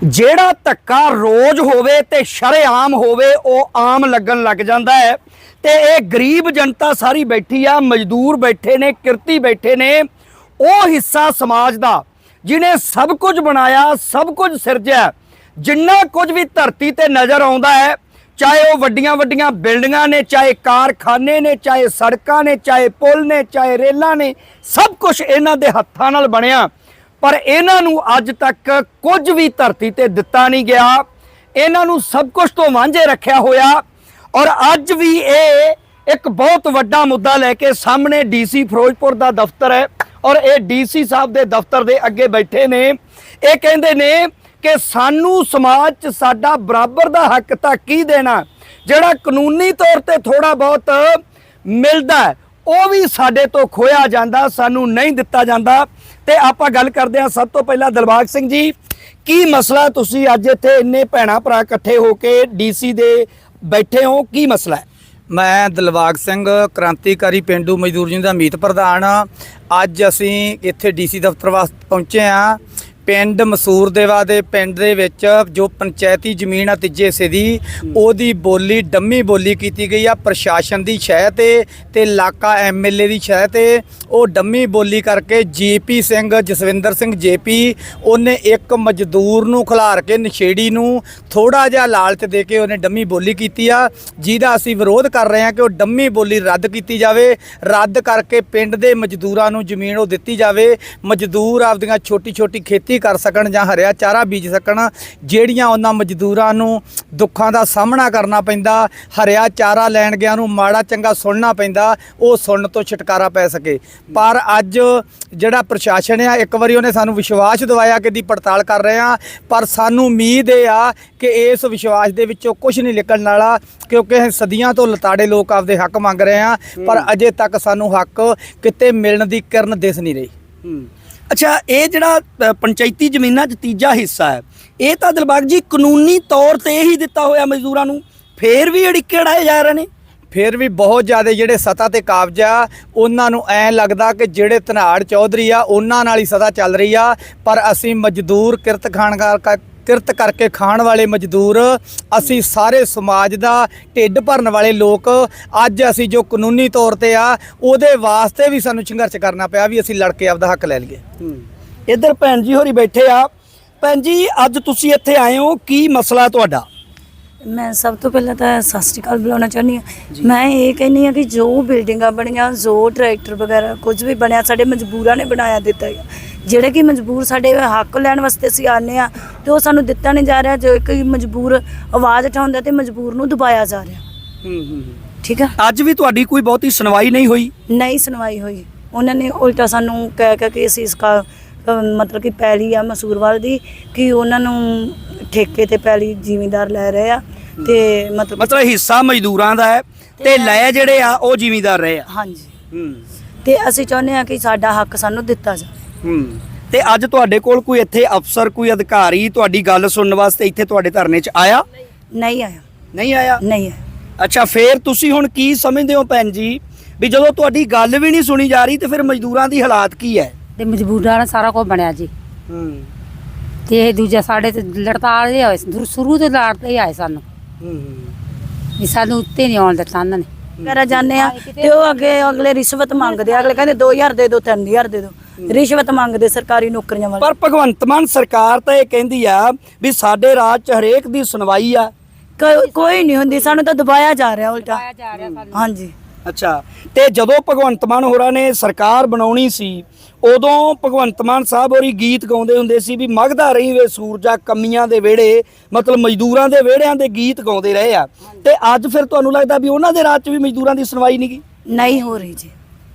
ਜਿਹੜਾ ਧੱਕਾ ਰੋਜ਼ ਹੋਵੇ ਤੇ ਸ਼ਰੇਆਮ ਹੋਵੇ, ਉਹ ਆਮ ਲੱਗਣ ਲੱਗ ਜਾਂਦਾ ਹੈ। ਤੇ ਇਹ ਗਰੀਬ ਜਨਤਾ ਸਾਰੀ ਬੈਠੀ ਆ, ਮਜ਼ਦੂਰ ਬੈਠੇ ਨੇ, ਕਿਰਤੀ ਬੈਠੇ ਨੇ, ਉਹ ਹਿੱਸਾ ਸਮਾਜ ਦਾ, ਜਿਨੇ ਸਭ ਕੁਝ ਬਣਾਇਆ, ਸਭ ਕੁਝ ਸਿਰਜਿਆ, ਜਿੰਨਾ ਕੁਝ ਵੀ ਧਰਤੀ ਤੇ ਨਜ਼ਰ ਆਉਂਦਾ ਹੈ, ਚਾਹੇ ਉਹ ਵੱਡੀਆਂ ਵੱਡੀਆਂ ਬਿਲਡਿੰਗਾਂ ਨੇ, ਚਾਹੇ ਕਾਰਖਾਨੇ ਨੇ, ਚਾਹੇ ਸੜਕਾਂ ਨੇ, ਚਾਹੇ ਪੁਲ ਨੇ, ਚਾਹੇ ਰੇਲਾਂ ਨੇ, ਸਭ ਕੁਝ ਇਹਨਾਂ ਦੇ ਹੱਥਾਂ ਨਾਲ ਬਣਿਆ। ਪਰ ਇਹਨਾਂ ਨੂੰ ਅੱਜ ਤੱਕ ਕੁਝ ਵੀ ਧਰਤੀ ਤੇ ਦਿੱਤਾ ਨਹੀਂ ਗਿਆ। ਇਹਨਾਂ ਨੂੰ ਸਭ ਕੁਝ ਤੋਂ ਵਾਂਝੇ ਰੱਖਿਆ ਹੋਇਆ। ਔਰ ਅੱਜ ਵੀ ਇਹ ਇੱਕ ਬਹੁਤ ਵੱਡਾ ਮੁੱਦਾ ਲੈ ਕੇ ਸਾਹਮਣੇ ਡੀਸੀ ਫਿਰੋਜ਼ਪੁਰ ਦਾ ਦਫ਼ਤਰ ਹੈ ਔਰ ਇਹ ਡੀਸੀ ਸਾਹਿਬ ਦੇ ਦਫ਼ਤਰ ਦੇ ਅੱਗੇ ਬੈਠੇ ਨੇ। ਇਹ ਕਹਿੰਦੇ ਨੇ ਕਿ ਸਾਨੂੰ ਸਮਾਜ 'ਚ ਸਾਡਾ ਬਰਾਬਰ ਦਾ ਹੱਕ ਤਾਂ ਕੀ ਦੇਣਾ? ਜਿਹੜਾ ਕਾਨੂੰਨੀ ਤੌਰ ਤੇ ਥੋੜਾ ਬਹੁਤ ਮਿਲਦਾ ਉਹ ਵੀ ਸਾਡੇ ਤੋਂ ਖੋਇਆ ਜਾਂਦਾ, ਸਾਨੂੰ ਨਹੀਂ ਦਿੱਤਾ ਜਾਂਦਾ। ਤੇ ਆਪਾਂ ਗੱਲ ਕਰਦੇ ਹਾਂ ਸਭ ਤੋਂ ਪਹਿਲਾਂ ਦਿਲਬਾਗ ਸਿੰਘ ਜੀ, ਕੀ ਮਸਲਾ ਤੁਸੀਂ ਅੱਜ ਇੱਥੇ ਇੰਨੇ ਭੈਣਾ ਭਰਾ ਇਕੱਠੇ ਹੋ ਕੇ ਡੀਸੀ ਦੇ ਬੈਠੇ ਹੋ? ਕੀ ਮਸਲਾ ਹੈ? ਮੈਂ ਦਿਲਬਾਗ ਸਿੰਘ, ਕ੍ਰਾਂਤੀਕਾਰੀ ਪਿੰਡੂ ਮਜ਼ਦੂਰ ਯੂਨੀਅਨ ਦਾ ਮੀਤ ਪ੍ਰਧਾਨ ਅੱਜ ਅਸੀਂ ਇੱਥੇ ਡੀਸੀ ਦਫ਼ਤਰ ਵਾਸਤੇ ਪਹੁੰਚੇ ਆ ਪਿੰਡ ਮਸੂਰ ਦੇਵਾ ਦੇ ਪਿੰਡ ਦੇ ਵਿੱਚ ਜੋ ਪੰਚਾਇਤੀ ਜ਼ਮੀਨ ਆ ਤੀਜੇ ਹਿੱਸੇ ਦੀ ਉਹਦੀ ਬੋਲੀ ਡੰਮੀ ਬੋਲੀ ਕੀਤੀ ਗਈ ਆ ਪ੍ਰਸ਼ਾਸਨ ਦੀ ਸ਼ਹਿ ਤੇ ਤੇ ਇਲਾਕਾ ਐਮਐਲਏ ਦੀ ਸ਼ਹਿ ਤੇ। ਉਹ ਡੰਮੀ ਬੋਲੀ ਕਰਕੇ ਜੀਪੀ ਸਿੰਘ ਜਸਵਿੰਦਰ ਸਿੰਘ ਜੇਪੀ ਉਹਨੇ ਇੱਕ ਮਜ਼ਦੂਰ ਨੂੰ ਖਿਲਾਰ ਕੇ ਨਸ਼ੇੜੀ ਨੂੰ ਥੋੜਾ ਜਿਹਾ ਲਾਲਚ ਦੇ ਕੇ ਉਹਨੇ ਡੰਮੀ ਬੋਲੀ ਕੀਤੀ ਆ। ਜਿਹਦਾ ਅਸੀਂ ਵਿਰੋਧ ਕਰ ਰਹੇ ਹਾਂ ਕਿ ਉਹ ਡੰਮੀ ਬੋਲੀ ਰੱਦ ਕੀਤੀ ਜਾਵੇ। ਰੱਦ ਕਰਕੇ ਪਿੰਡ ਦੇ ਮਜ਼ਦੂਰਾਂ ਨੂੰ ਜ਼ਮੀਨ ਉਹ ਦਿੱਤੀ ਜਾਵੇ। ਮਜ਼ਦੂਰ ਆਪਦੀਆਂ ਛੋਟੀ ਛੋਟੀ ਖੇਤੀ ਕਰ ਸਕਣ ਜਾਂ ਹਰਿਆ ਚਾਰਾ ਬੀਜ ਸਕਣ ਜਿਹੜੀਆਂ ਉਹਨਾਂ ਮਜ਼ਦੂਰਾਂ ਨੂੰ ਦੁੱਖਾਂ ਦਾ ਸਾਹਮਣਾ ਕਰਨਾ ਪੈਂਦਾ ਹਰਿਆ ਚਾਰਾ ਲੈਣ ਗਿਆ ਨੂੰ ਮਾੜਾ ਚੰਗਾ ਸੁਣਨਾ ਪੈਂਦਾ ਉਹ ਸੁਣਨ ਤੋਂ ਛੁਟਕਾਰਾ ਪੈ ਸਕੇ। ਪਰ ਅੱਜ ਜਿਹੜਾ ਪ੍ਰਸ਼ਾਸਨ ਆ ਇੱਕ ਵਾਰੀ ਉਹਨੇ ਸਾਨੂੰ ਵਿਸ਼ਵਾਸ ਦਿਵਾਇਆ ਕਿ ਦੀ ਪੜਤਾਲ ਕਰ ਰਹੇ ਆ ਪਰ ਸਾਨੂੰ ਉਮੀਦ ਇਹ ਆ ਕਿ ਇਸ ਵਿਸ਼ਵਾਸ ਦੇ ਵਿੱਚੋਂ ਕੁਝ ਨਹੀਂ ਨਿਕਲਣ ਵਾਲਾ ਕਿਉਂਕਿ ਅਸੀਂ ਸਦੀਆਂ ਤੋਂ ਲਤਾੜੇ ਲੋਕ ਆਪਦੇ ਹੱਕ ਮੰਗ ਰਹੇ ਆ ਪਰ ਅਜੇ ਤੱਕ ਸਾਨੂੰ ਹੱਕ ਕਿਤੇ ਮਿਲਣ ਦੀ ਕਿਰਨ ਦਿਸ ਨਹੀਂ ਰਹੀ। ਅੱਛਾ, ਇਹ ਜਿਹੜਾ ਪੰਚਾਇਤੀ ਜ਼ਮੀਨਾਂ 'ਚ ਤੀਜਾ ਹਿੱਸਾ ਹੈ, ਇਹ ਤਾਂ ਦਿਲਬਾਗ ਜੀ ਕਾਨੂੰਨੀ ਤੌਰ ਤੇ ਹੀ ਦਿੱਤਾ ਹੋਇਆ ਮਜ਼ਦੂਰਾਂ ਨੂੰ। ਫੇਰ ਵੀ ਅੜਿੱਕੇ ਅੜਾਏ ਜਾ ਰਹੇ ਨੇ। ਫਿਰ ਵੀ ਬਹੁਤ ਜ਼ਿਆਦਾ ਜਿਹੜੇ ਸਤਾ ਤੇ ਕਾਬਜ ਆ, ਉਹਨਾਂ ਨੂੰ ਐ ਲੱਗਦਾ ਕਿ ਜਿਹੜੇ ਧਨਾੜ ਚੌਧਰੀ ਆ, ਉਹਨਾਂ ਨਾਲ ਹੀ ਸਦਾ ਚੱਲ ਰਹੀ ਆ, ਪਰ ਅਸੀਂ ਮਜ਼ਦੂਰ ਕਿਰਤ ਖਾਣਗਾਰ ਕ- ਕਿਰਤ ਕਰਕੇ ਖਾਣ ਵਾਲੇ ਮਜ਼ਦੂਰ ਅਸੀਂ ਸਾਰੇ ਸਮਾਜ ਦਾ ਢਿੱਡ ਭਰਨ ਵਾਲੇ ਲੋਕ ਅੱਜ ਅਸੀਂ ਜੋ ਕਾਨੂੰਨੀ ਤੌਰ ਤੇ ਆ ਉਹਦੇ ਵਾਸਤੇ ਵੀ ਸਾਨੂੰ ਸੰਘਰਸ਼ ਕਰਨਾ ਪਿਆ ਵੀ ਅਸੀਂ ਲੜ ਕੇ ਆਪਦਾ ਹੱਕ ਲੈ ਲਈਏ। ਇੱਧਰ ਭੈਣ ਜੀ ਹੋਰੀ ਬੈਠੇ ਆ। ਭੈਣ ਜੀ ਅੱਜ ਤੁਸੀਂ ਇੱਥੇ ਆਏ ਹੋ ਕੀ ਮਸਲਾ ਤੁਹਾਡਾ? ਮੈਂ ਸਭ ਤੋਂ ਪਹਿਲਾਂ ਤਾਂ ਸਤਿ ਸ਼੍ਰੀ ਅਕਾਲ ਬੁਲਾਉਣਾ ਚਾਹੁੰਦੀ ਹਾਂ। ਮੈਂ ਇਹ ਕਹਿੰਦੀ ਹਾਂ ਕਿ ਜੋ ਬਿਲਡਿੰਗਾਂ ਬਣੀਆਂ ਜੋ ਟਰੈਕਟਰ ਵਗੈਰਾ ਕੁਝ ਵੀ ਬਣਿਆ ਸਾਡੇ ਮਜਬੂਰਾਂ ਨੇ ਬਣਾਇਆ ਦਿੱਤਾ ਹੈ। ਜਿਹੜੇ ਕਿ ਮਜਬੂਰ ਸਾਡੇ ਹੱਕ ਲੈਣ ਵਾਸਤੇ ਅਸੀਂ ਆਨੇ ਆ ਤੇ ਉਹ ਸਾਨੂੰ ਦਿੱਤਾ ਨਹੀਂ ਜਾ ਰਿਹਾ ਜੋ ਇੱਕ ਮਜਬੂਰ ਆਵਾਜ਼ ਉਠਾਉਂਦਾ ਤੇ ਮਜਬੂਰ ਨੂੰ ਦਬਾਇਆ ਜਾ ਰਿਹਾ। ਠੀਕ ਆ? ਅੱਜ ਵੀ ਤੁਹਾਡੀ ਕੋਈ ਬਹੁਤੀ ਸੁਣਵਾਈ ਨਹੀਂ ਹੋਈ? ਨਹੀਂ ਸੁਣਵਾਈ ਹੋਈ। ਉਹਨਾਂ ਨੇ ਉਲਟਾ ਸਾਨੂੰ ਕਹਿ ਕਹਿ ਕੇ ਅਸੀਂ ਇਸ ਕਾ ਅ, ਮਤਲਬ ਕਿ ਪੈਲੀ ਆ ਮਸੂਰਵਾਲ ਦੀ ਕਿ ਉਹਨਾਂ ਨੂੰ ਠੇਕੇ ਤੇ ਪੈਲੀ ਜ਼ਿਮੀਂਦਾਰ ਲੈ ਰਹੇ ਆ ਤੇ ਮਤਲਬ ਮਤਲਬ ਹਿੱਸਾ ਮਜ਼ਦੂਰਾਂ ਦਾ ਹੈ ਤੇ ਲੈ ਜਿਹੜੇ ਆ ਉਹ ਜ਼ਿਮੀਂਦਾਰ ਰਹੇ ਆ। ਹਾਂਜੀ। ਹੂੰ। ਤੇ ਅਸੀਂ ਚਾਹੁੰਦੇ ਹਾਂ ਕਿ ਸਾਡਾ ਹੱਕ ਸਾਨੂੰ ਦਿੱਤਾ ਜਾਵੇ। ਹੂੰ ਤੇ ਅੱਜ ਤੁਹਾਡੇ ਕੋਲ ਕੋਈ ਇੱਥੇ ਅਫਸਰ ਕੋਈ ਅਧਿਕਾਰੀ ਤੁਹਾਡੀ ਗੱਲ ਸੁਣਨ ਵਾਸਤੇ ਇੱਥੇ ਤੁਹਾਡੇ ਧਰਨੇ 'ਚ ਆਇਆ? ਨਹੀਂ ਆਇਆ। ਨਹੀਂ ਆਇਆ? ਨਹੀਂ ਆਇਆ। ਅੱਛਾ ਫੇਰ ਤੁਸੀਂ ਹੁਣ ਕੀ ਸਮਝਦੇ ਹੋ ਭੈਣ ਜੀ? ਵੀ ਜਦੋਂ ਤੁਹਾਡੀ ਗੱਲ ਵੀ ਨਹੀਂ ਸੁਣੀ ਜਾ ਰਹੀ ਤੇ ਫਿਰ ਮਜ਼ਦੂਰਾਂ ਦੀ ਹਾਲਾਤ ਕੀ ਹੈ? ਤੇ ਮਜਬੂਰਾਂ ਨਾਲ ਸਾਰਾ ਕੁਝ ਬਣਿਆ ਜੀ। ਹੂੰ। ਤੇ ਇਹ ਦੂਜਾ ਸਾਡੇ ਤੇ ਲੜਤਾਲ ਦੇ ਹੋਏ ਸੀ, ਸ਼ੁਰੂ ਤੋਂ ਲੜਦੇ ਹੀ ਆਏ ਸਾਨੂੰ। ਹੂੰ ਵੀ ਸਾਨੂੰ ਉੱਤੇ ਨਹੀਂ ਆਉਣ ਦਿੱਤਾ ਉਹਨਾਂ ਨੇ। ਵਗੈਰਾ ਜਾਂਦੇ ਆ ਤੇ ਉਹ ਅੱਗੇ ਅਗਲੇ ਰਿਸ਼ਵਤ ਮੰਗਦੇ ਆ ਅਗਲੇ ਕਹਿੰਦੇ 2000 ਦੇ ਦਿਓ 3000 ਦੇ ਦਿਓ। ਰਿਸ਼ਵਤ ਮੰਗਦੇ ਸਰਕਾਰੀ ਨੌਕਰੀਆਂ ਵਾਲੇ। ਪਰ ਭਗਵੰਤ ਮਾਨ ਸਰਕਾਰ ਤਾਂ ਇਹ ਕਹਿੰਦੀ ਆ ਵੀ ਸਾਡੇ ਰਾਜ 'ਚ ਹਰੇਕ ਦੀ ਸੁਣਵਾਈ ਆ। ਕੋਈ- ਨਹੀਂ ਹੁੰਦੀ ਸਾਨੂੰ ਤਾਂ ਦਬਾਇਆ ਜਾ ਰਿਹਾ ਉਲਟਾ। ਹਾਂਜੀ। ਅੱਛਾ ਤੇ ਜਦੋਂ ਭਗਵੰਤ ਮਾਨ ਹੋਰਾਂ ਨੇ ਸਰਕਾਰ ਬਣਾਉਣੀ ਸੀ ਉਦੋਂ ਭਗਵੰਤ ਮਾਨ ਸਾਹਿਬ ਹੋਰੀ ਗੀਤ ਗਾਉਂਦੇ ਹੁੰਦੇ ਸੀ ਵੀ ਮਗਦਾ ਰਹੀ ਵੇ ਸੂਰਜਾ ਕਮੀਆਂ ਦੇ ਵਿਹੜੇ ਮਤਲਬ ਮਜ਼ਦੂਰਾਂ ਦੇ ਵਿਹੜਿਆਂ ਦੇ ਗੀਤ ਗਾਉਂਦੇ ਰਹੇ ਆ। ਤੇ ਅੱਜ ਫਿਰ ਤੁਹਾਨੂੰ ਲੱਗਦਾ ਵੀ ਉਹਨਾਂ ਦੇ ਰਾਜ 'ਚ ਵੀ ਮਜ਼ਦੂਰਾਂ ਦੀ ਸੁਣਵਾਈ ਨਹੀਂ ਗਈ? ਨਹੀਂ ਹੋ ਰਹੀ ਜੀ।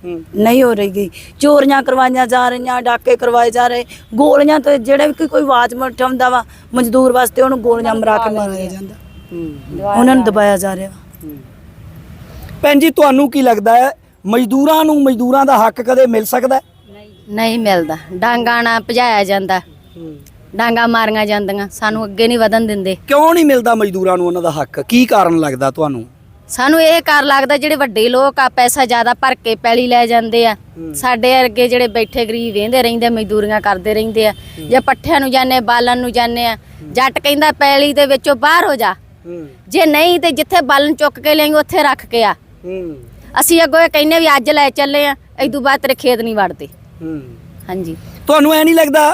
ਨਹੀਂ ਹੋ ਰਹੀ ਗਈ। ਚੋਰੀਆਂ ਕਰਵਾਈਆਂ ਜਾ ਰਹੀਆਂ ਡਾਕੇ ਕਰਵਾਏ ਜਾ ਰਹੇ। ਗੋਲੀਆਂ ਤੇ ਜਿਹੜੇ ਵੀ ਕੋਈ ਆਵਾਜ਼ ਮਠਾਉਂਦਾ ਵਾ ਮਜ਼ਦੂਰ ਵਾਸਤੇ ਉਹਨੂੰ ਗੋਲੀਆਂ ਮਰਾ ਕੇ ਮਾਰਿਆ ਜਾਂਦਾ। ਉਹਨਾਂ ਨੂੰ ਦਬਾਇਆ ਜਾ ਰਿਹਾ। ਭੈਣ ਜੀ ਤੁਹਾਨੂੰ ਕੀ ਲੱਗਦਾ ਹੈ ਮਜ਼ਦੂਰਾਂ ਨੂੰ ਮਜ਼ਦੂਰਾਂ ਦਾ ਹੱਕ ਕਦੇ ਮਿਲ ਸਕਦਾ ਨਹੀਂ ਮਿਲਦਾ। ਡਾਂਗਾ ਨਾਲ ਭਜਾਇਆ ਜਾਂਦਾ। ਡਾਂਗਾ ਮਾਰੀਆਂ ਜਾਂਦੀਆਂ। ਸਾਨੂੰ ਅੱਗੇ ਨਹੀਂ ਵਧਣ ਦਿੰਦੇ। ਕਿਉਂ ਨਹੀਂ ਮਿਲਦਾ ਮਜ਼ਦੂਰਾਂ ਨੂੰ ਉਹਨਾਂ ਦਾ ਹੱਕ? ਕੀ ਕਾਰਨ ਲੱਗਦਾ ਤੁਹਾਨੂੰ? ਸਾਨੂੰ ਇਹ ਕਰ ਲੱਗਦਾ ਜਿਹੜੇ ਵੱਡੇ ਲੋਕ ਆ ਪੈਸਾ ਜ਼ਿਆਦਾ ਭਰ ਕੇ ਪੈਲੀ ਲੈ ਜਾਂਦੇ ਆ। ਸਾਡੇ ਵਰਗੇ ਜਿਹੜੇ ਬੈਠੇ ਗਰੀਬ ਵੇਂਦੇ ਰਹਿੰਦੇ ਮਜ਼ਦੂਰੀਆਂ ਕਰਦੇ ਰਹਿੰਦੇ ਆ। ਜੇ ਪੱਠਿਆਂ ਨੂੰ ਜਾਂਦੇ ਬਾਲਣ ਨੂੰ ਜਾਂਦੇ ਆ। ਜੱਟ ਕਹਿੰਦਾ ਪੈਲੀ ਦੇ ਵਿੱਚੋਂ ਬਾਹਰ ਹੋ ਜਾ। ਜੇ ਨਹੀਂ ਤੇ ਜਿੱਥੇ ਬਾਲਣ ਚੁੱਕ ਕੇ ਲਿਆਈ ਉੱਥੇ ਰੱਖ ਕੇ ਆ। ਅਸੀਂ ਅੱਗੋਂ ਇਹ ਕਹਿੰਨੇ ਵੀ ਅੱਜ ਲੈ ਚੱਲੇ ਆ ਇਦੋਂ ਬਾਅਦ ਤੇਰੇ ਖੇਤ ਨਹੀਂ ਵੜਦੇ। ਹਾਂਜੀ। ਤੁਹਾਨੂੰ ਐ ਨਹੀਂ ਲੱਗਦਾ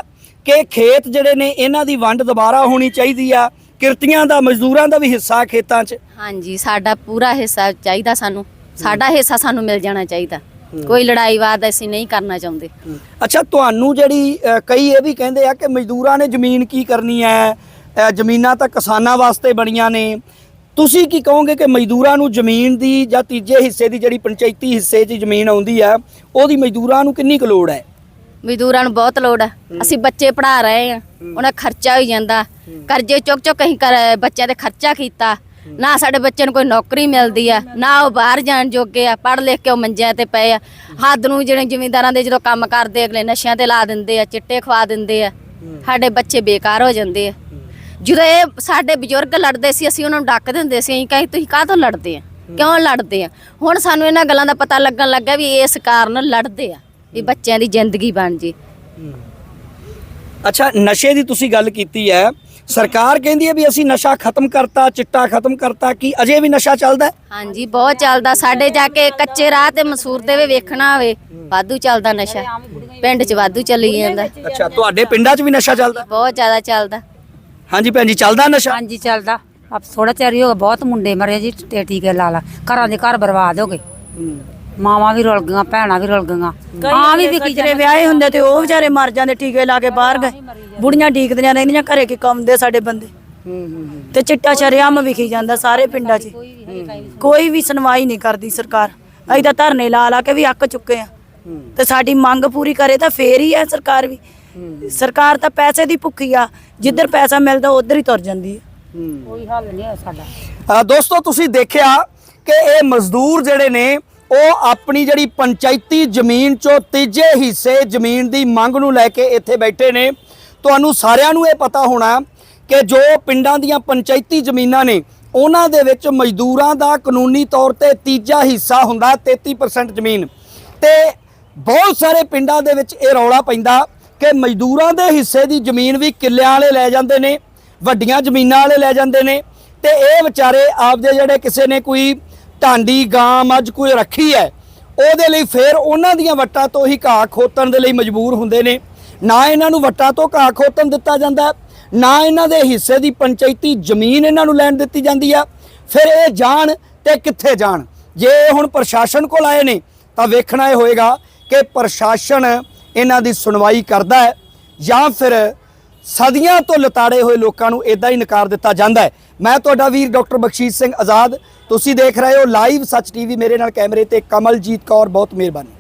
ਕਿ ਖੇਤ ਜਿਹੜੇ ਨੇ ਇਹਨਾਂ ਦੀ ਵੰਡ ਦੁਬਾਰਾ ਹੋਣੀ ਚਾਹੀਦੀ ਆ? ਕਿਰਤੀਆਂ ਦਾ ਮਜ਼ਦੂਰਾਂ ਦਾ ਵੀ ਹਿੱਸਾ ਖੇਤਾਂ 'ਚ। ਹਾਂਜੀ ਸਾਡਾ ਪੂਰਾ ਹਿੱਸਾ ਚਾਹੀਦਾ ਸਾਨੂੰ। ਸਾਡਾ ਹਿੱਸਾ ਸਾਨੂੰ ਮਿਲ ਜਾਣਾ ਚਾਹੀਦਾ। ਕੋਈ ਲੜਾਈਵਾਦ ਅਸੀਂ ਨਹੀਂ ਕਰਨਾ ਚਾਹੁੰਦੇ। ਅੱਛਾ ਤੁਹਾਨੂੰ ਜਿਹੜੀ ਕਈ ਇਹ ਵੀ ਕਹਿੰਦੇ ਆ ਕਿ ਮਜ਼ਦੂਰਾਂ ਨੇ ਜ਼ਮੀਨ ਕੀ ਕਰਨੀ ਹੈ? ਜ਼ਮੀਨਾਂ ਤਾਂ ਕਿਸਾਨਾਂ ਵਾਸਤੇ ਬਣੀਆਂ ਨੇ। ਤੁਸੀਂ ਕੀ ਕਹੋਗੇ ਕਿ ਮਜ਼ਦੂਰਾਂ ਨੂੰ ਜ਼ਮੀਨ ਦੀ ਜਾਂ ਤੀਜੇ ਹਿੱਸੇ ਦੀ ਜਿਹੜੀ ਪੰਚਾਇਤੀ ਹਿੱਸੇ 'ਚ ਜ਼ਮੀਨ ਆਉਂਦੀ ਆ ਉਹਦੀ ਮਜ਼ਦੂਰਾਂ ਨੂੰ ਕਿੰਨੀ ਕੁ ਲੋੜ ਹੈ? ਮਜ਼ਦੂਰਾਂ ਨੂੰ ਬਹੁਤ ਲੋੜ ਆ। ਅਸੀਂ ਬੱਚੇ ਪੜਾ ਰਹੇ ਆ। ਉਹਨਾਂ ਖਰਚਾ ਹੋਈ ਜਾਂਦਾ। ਕਰਜ਼ੇ ਚੁੱਕ ਚੁੱਕ ਅਸੀਂ ਕਰ ਬੱਚਿਆਂ ਦੇ ਖਰਚਾ ਕੀਤਾ। ਨਾ ਸਾਡੇ ਬੱਚੇ ਨੂੰ ਕੋਈ ਨੌਕਰੀ ਮਿਲਦੀ ਆ ਨਾ ਉਹ ਬਾਹਰ ਜਾਣ ਜੋਗੇ ਆ ਪੜ ਲਿਖ ਕੇ ਉਹ ਮੰਜਿਆਂ ਤੇ ਪਏ ਆ। ਹੱਦ ਨੂੰ ਜਿਹੜੇ ਜ਼ਿਮੀਂਦਾਰਾਂ ਦੇ ਜਦੋਂ ਕੰਮ ਕਰਦੇ ਅਗਲੇ ਨਸ਼ਿਆਂ ਤੇ ਲਾ ਦਿੰਦੇ ਆ ਚਿੱਟੇ ਖਵਾ ਦਿੰਦੇ ਆ। ਸਾਡੇ ਬੱਚੇ ਬੇਕਾਰ ਹੋ ਜਾਂਦੇ ਆ। ਜਦੋਂ ਇਹ ਸਾਡੇ ਬਜ਼ੁਰਗ ਲੜਦੇ ਸੀ ਅਸੀਂ ਉਹਨਾਂ ਨੂੰ ਡੱਕ ਦਿੰਦੇ ਸੀ ਅਸੀਂ ਕਹੀ ਤੁਸੀਂ ਕਾਹਤੋਂ ਲੜਦੇ ਆ? ਕਿਉਂ ਲੜਦੇ ਆ? ਹੁਣ ਸਾਨੂੰ ਇਹਨਾਂ ਗੱਲਾਂ ਦਾ ਪਤਾ ਲੱਗਣ ਲੱਗਾ ਵੀ ਇਸ ਕਾਰਨ ਲੜਦੇ ਆ। ਵੀ ਬੱਚਿਆਂ ਦੀ ਜ਼ਿੰਦਗੀ ਬਣ ਜੇ। ਅੱਛਾ ਨਸ਼ੇ ਦੀ ਤੁਸੀਂ ਗੱਲ ਕੀਤੀ ਹੈ। ਸਰਕਾਰ ਕਹਿੰਦੀ ਹੈ ਵੀ ਅਸੀਂ ਨਸ਼ਾ ਖਤਮ ਕਰਤਾ ਚਿੱਟਾ ਖਤਮ ਕਰਤਾ ਕੀ ਅਜੇ ਵੀ ਨਸ਼ਾ ਚੱਲਦਾ ਹੈ? ਹਾਂਜੀ ਬਹੁਤ ਚੱਲਦਾ। ਸਾਡੇ ਜਾ ਕੇ ਕੱਚੇ ਰਾਹ ਤੇ ਮਸੂਰ ਦੇ ਵੀ ਵੇਖਣਾ ਹੋਵੇ ਵਾਧੂ ਚੱਲਦਾ ਨਸ਼ਾ। ਪਿੰਡ 'ਚ ਵਾਧੂ ਚੱਲੀ ਜਾਂਦਾ। ਅੱਛਾ ਤੁਹਾਡੇ ਪਿੰਡਾਂ 'ਚ ਵੀ ਨਸ਼ਾ ਚੱਲਦਾ? ਬਹੁਤ ਜ਼ਿਆਦਾ ਚੱਲਦਾ। ਹਾਂਜੀ ਭੈਣ ਜੀ ਚੱਲਦਾ ਨਸ਼ਾ? ਹਾਂਜੀ ਚੱਲਦਾ। ਆਪ ਥੋੜਾ ਚਿਰ ਹੀ ਹੋ ਗਿਆ ਬਹੁਤ ਮੁੰਡੇ ਮਰੇ ਜੀ ਤੇ ਟੀਕੇ ਲਾ ਲਾ। ਘਰਾਂ ਦੇ ਘਰ ਬਰਬਾਦ ਹੋ ਗਏ। ਮਾਵਾਂ ਵੀ ਰੁਲ ਗਈਆਂ ਭੈਣਾਂ ਵੀ ਰੁਲ ਗਈਆਂ। ਹਾਂ ਵੀ ਵਿਕੀ ਜਿਹੜੇ ਵਿਆਹੇ ਹੁੰਦੇ ਤੇ ਉਹ ਵਿਚਾਰੇ ਮਰ ਜਾਂਦੇ ਟੀਕੇ ਲਾ ਕੇ ਬਾਹਰ ਗਏ। ਬੁੜੀਆਂ ਢੀਕਦੀਆਂ ਰਹਿੰਦੀਆਂ ਘਰੇ ਕੀ ਕੰਮ ਦੇ ਸਾਡੇ ਬੰਦੇ? ਤੇ ਚਿੱਟਾ ਸ਼ਰਿਆਮ ਵਿਖੀ ਜਾਂਦਾ ਸਾਰੇ ਪਿੰਡਾਂ 'ਚ। ਕੋਈ ਵੀ ਸੁਣਵਾਈ ਨਹੀਂ ਕਰਦੀ ਸਰਕਾਰ। ਅਸੀਂ ਤਾਂ ਧਰਨੇ ਲਾ ਲਾ ਕੇ ਵੀ ਅੱਕ ਚੁੱਕੇ ਆ। ਤੇ ਸਾਡੀ ਮੰਗ ਪੂਰੀ ਕਰੇ ਤਾਂ ਫੇਰ ਹੀ ਹੈ ਸਰਕਾਰ ਵੀ। ਸਰਕਾਰ ਤਾਂ ਪੈਸੇ ਦੀ ਭੁੱਖੀ ਆ। ਜਿੱਧਰ ਪੈਸਾ ਮਿਲਦਾ ਉਧਰ ਹੀ ਤੁਰ ਜਾਂਦੀ ਹੈ। ਕੋਈ ਹੱਲ ਨਹੀਂ ਹੋਇਆ ਸਾਡਾ। ਦੋਸਤੋ ਤੁਸੀਂ ਦੇਖਿਆ ਕਿ ਇਹ ਮਜ਼ਦੂਰ ਜਿਹੜੇ ਨੇ ਉਹ ਆਪਣੀ ਜਿਹੜੀ ਪੰਚਾਇਤੀ ਜ਼ਮੀਨ ਚੋਂ ਤੀਜੇ ਹਿੱਸੇ ਜ਼ਮੀਨ ਦੀ ਮੰਗ ਨੂੰ ਲੈ ਕੇ ਇੱਥੇ ਬੈਠੇ ਨੇ। ਤੁਹਾਨੂੰ ਸਾਰਿਆਂ ਨੂੰ ਇਹ ਪਤਾ ਹੋਣਾ ਕਿ ਜੋ ਪਿੰਡਾਂ ਦੀਆਂ ਪੰਚਾਇਤੀ ਜ਼ਮੀਨਾਂ ਨੇ, ਉਹਨਾਂ ਦੇ ਵਿੱਚ ਮਜ਼ਦੂਰਾਂ ਦਾ ਕਾਨੂੰਨੀ ਤੌਰ ਤੇ ਤੀਜਾ ਹਿੱਸਾ ਹੁੰਦਾ 33% ਜ਼ਮੀਨ। ਤੇ ਬਹੁਤ ਸਾਰੇ ਪਿੰਡਾਂ ਦੇ ਵਿੱਚ ਇਹ ਰੌਲਾ ਪੈਂਦਾ ਕਿ ਮਜ਼ਦੂਰਾਂ ਦੇ ਹਿੱਸੇ ਦੀ ਜ਼ਮੀਨ ਵੀ ਕਿੱਲਿਆਂ ਵਾਲੇ ਲੈ ਜਾਂਦੇ ਨੇ, ਵੱਡੀਆਂ ਜ਼ਮੀਨਾਂ ਵਾਲੇ ਲੈ ਜਾਂਦੇ ਨੇ। ਤੇ ਇਹ ਵਿਚਾਰੇ ਆਪਦੇ ਜਿਹੜੇ ਕਿਸੇ ਨੇ ਕੋਈ ਢਾਂਡੀ ਗਾਂ ਮੱਝ ਕੋਈ ਰੱਖੀ ਹੈ, ਉਹਦੇ ਲਈ ਫਿਰ ਉਹਨਾਂ ਦੀਆਂ ਵੱਟਾਂ ਤੋਂ ਹੀ ਘਾਹ ਖੋਤਣ ਦੇ ਲਈ ਮਜਬੂਰ ਹੁੰਦੇ ਨੇ। ਨਾ ਇਹਨਾਂ ਨੂੰ ਵੱਟਾਂ ਤੋਂ ਘਾਹ ਖੋਤਣ ਦਿੱਤਾ ਜਾਂਦਾ, ਨਾ ਇਹਨਾਂ ਦੇ ਹਿੱਸੇ ਦੀ ਪੰਚਾਇਤੀ ਜ਼ਮੀਨ ਇਹਨਾਂ ਨੂੰ ਲੈਣ ਦਿੱਤੀ ਜਾਂਦੀ ਆ। ਫਿਰ ਇਹ ਜਾਣ ਤੇ ਕਿੱਥੇ ਜਾਣ? ਜੇ ਇਹ ਹੁਣ ਪ੍ਰਸ਼ਾਸਨ ਕੋਲ ਆਏ ਨੇ, ਤਾਂ ਵੇਖਣਾ ਇਹ ਹੋਏਗਾ ਕਿ ਪ੍ਰਸ਼ਾਸਨ ਇਹਨਾਂ ਦੀ ਸੁਣਵਾਈ ਕਰਦਾ ਹੈ ਜਾਂ ਫਿਰ ਸਦੀਆਂ ਤੋਂ ਲਤਾੜੇ ਹੋਏ ਲੋਕਾਂ ਨੂੰ ਇਦਾਂ ਹੀ ਨਕਾਰ ਦਿੱਤਾ ਜਾਂਦਾ ਹੈ। ਮੈਂ ਤੁਹਾਡਾ ਵੀਰ ਡਾਕਟਰ ਬਖਸ਼ੀਸ਼ ਸਿੰਘ ਆਜ਼ਾਦ। ਤੁਸੀਂ ਦੇਖ ਰਹੇ ਹੋ ਲਾਈਵ ਸੱਚ ਟੀਵੀ ਮੇਰੇ ਨਾਲ ਕੈਮਰੇ ਤੇ ਕਮਲਜੀਤ ਕੌਰ। ਬਹੁਤ ਮਿਹਰਬਾਨੀ।